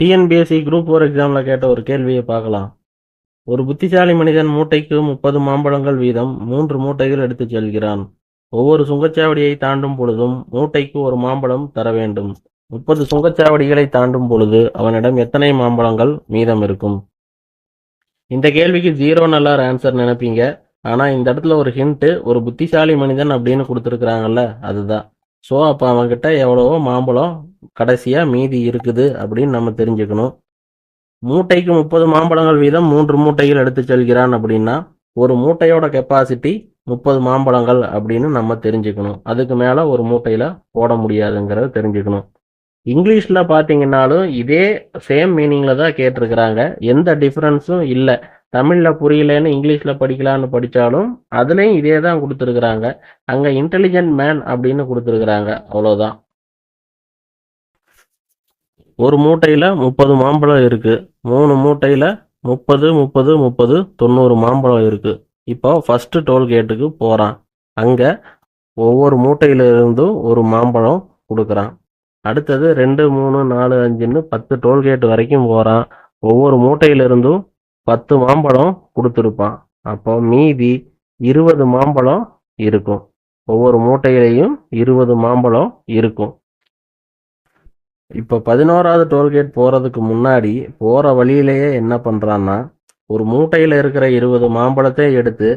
TNPSC group four எக்ஸாமில் கேட்ட ஒரு கேள்வியை பார்க்கலாம். ஒரு புத்திசாலி மனிதன் மூட்டைக்கு முப்பது மாம்பழங்கள் வீதம் மூன்று மூட்டைகள் எடுத்துச் செல்கிறான். ஒவ்வொரு சுங்கச்சாவடியை தாண்டும் பொழுதும் மூட்டைக்கு ஒரு மாம்பழம் தர வேண்டும். முப்பது சுங்கச்சாவடிகளை தாண்டும் பொழுது அவனிடம் எத்தனை மாம்பழங்கள் மீதம் இருக்கும்? இந்த கேள்விக்கு ஜீரோ நல்லார் ஆன்சர் நினைப்பீங்க. ஆனா இந்த இடத்துல ஒரு ஹிண்ட்டு ஒரு புத்திசாலி மனிதன் அப்படின்னு கொடுத்துருக்குறாங்கல்ல அதுதான். ஸோ அப்போ அவன்கிட்ட எவ்வளவோ மாம்பழம் கடைசியாக மீதி இருக்குது அப்படின்னு நம்ம தெரிஞ்சுக்கணும். மூட்டைக்கு முப்பது மாம்பழங்கள் வீதம் மூன்று மூட்டைகள் எடுத்து செல்கிறான் அப்படின்னா ஒரு மூட்டையோட கெப்பாசிட்டி முப்பது மாம்பழங்கள் அப்படின்னு நம்ம தெரிஞ்சுக்கணும். அதுக்கு மேலே ஒரு மூட்டையில் போட முடியாதுங்கிறத தெரிஞ்சுக்கணும். இங்கிலீஷில் பார்த்தீங்கன்னாலும் இதே சேம் மீனிங்கில் தான் கேட்டிருக்கிறாங்க. எந்த டிஃப்ரென்ஸும் இல்லை. தமிழில் புரியலன்னு இங்கிலீஷில் படிக்கலான்னு படித்தாலும் அதுலேயும் இதே தான் கொடுத்துருக்குறாங்க. அங்கே இன்டெலிஜென்ட் மேன் அப்படின்னு கொடுத்துருக்குறாங்க. அவ்வளோதான் ஒரு மூட்டையில் முப்பது மாம்பழம் இருக்குது மூணு மூட்டையில் முப்பது முப்பது முப்பது தொண்ணூறு மாம்பழம் இருக்குது இப்போ ஃபஸ்ட்டு டோல்கேட்டுக்கு போகிறான் அங்கே ஒவ்வொரு மூட்டையிலிருந்தும் ஒரு மாம்பழம் கொடுக்குறான். அடுத்தது ரெண்டு மூணு நாலு அஞ்சுன்னு பத்து டோல்கேட் வரைக்கும் போகிறான் ஒவ்வொரு மூட்டையிலிருந்தும் பத்து மாம்பழம் கொடுத்துருப்பான். அப்போ மீதி இருபது மாம்பழம் இருக்கும். ஒவ்வொரு மூட்டையிலையும் இருபது மாம்பழம் இருக்கும். இப்போ பதினோராவது டோல்கேட் போகிறதுக்கு முன்னாடி போகிற வழியிலேயே என்ன பண்ணுறான்னா ஒரு மூட்டையில் இருக்கிற இருபது மாம்பழத்தை எடுத்து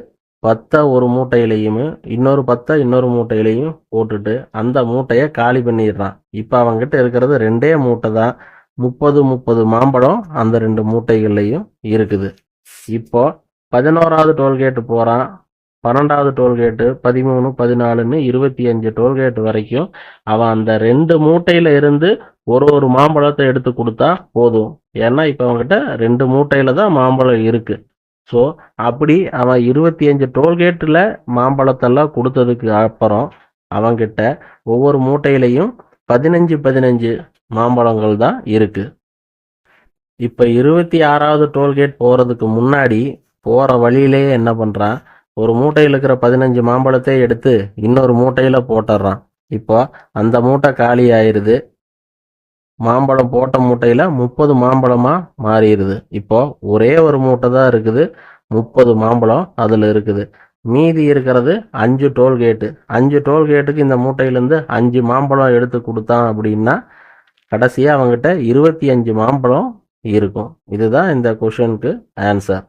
பத்தை ஒரு மூட்டையிலையும் இன்னொரு பத்தை இன்னொரு மூட்டையிலையும் போட்டுட்டு அந்த மூட்டையை காலி பண்ணிடுறான். இப்போ அவங்கிட்ட இருக்கிறது ரெண்டே மூட்டை தான். முப்பது முப்பது மாம்பழம் அந்த ரெண்டு மூட்டைகள்லையும் இருக்குது. இப்போ பதினோராவது டோல்கேட்டு போகிறான் பன்னெண்டாவது டோல்கேட்டு பதிமூணு பதினாலுன்னு இருபத்தி அஞ்சு டோல்கேட் வரைக்கும் அவன் அந்த ரெண்டு மூட்டையில இருந்து ஒரு ஒரு மாம்பழத்தை எடுத்து கொடுத்தா போதும். ஏன்னா இப்போ அவங்ககிட்ட ரெண்டு மூட்டையில தான் மாம்பழம் இருக்கு. ஸோ அப்படி அவன் இருபத்தி அஞ்சு டோல்கேட்டில் மாம்பழத்தெல்லாம் கொடுத்ததுக்கு அப்புறம் அவங்கிட்ட ஒவ்வொரு மூட்டையிலையும் பதினஞ்சு பதினஞ்சு மாம்பழங்கள் தான் இருக்கு. இப்போ இருபத்தி ஆறாவது டோல்கேட் போகிறதுக்கு முன்னாடி போகிற வழியிலேயே என்ன பண்ணுறான் ஒரு மூட்டையில் இருக்கிற பதினஞ்சு மாம்பழத்தை எடுத்து இன்னொரு மூட்டையில் போட்டுடுறான் இப்போ அந்த மூட்டை காலி ஆயிடுது மாம்பழம் போட்ட மூட்டையில் முப்பது மாம்பழமாக மாறிடுது. இப்போ ஒரே ஒரு மூட்டை தான் இருக்குது. முப்பது மாம்பழம் அதில் இருக்குது. மீதி இருக்கிறது அஞ்சு டோல்கேட்டு. அஞ்சு டோல்கேட்டுக்கு இந்த மூட்டையிலேருந்து அஞ்சு மாம்பழம் எடுத்து கொடுத்தான் அப்படின்னா கடைசியாக அவங்ககிட்ட இருபத்தி அஞ்சு மாம்பழம் இருக்கும். இதுதான் இந்த கொஷனுக்கு ஆன்சர்.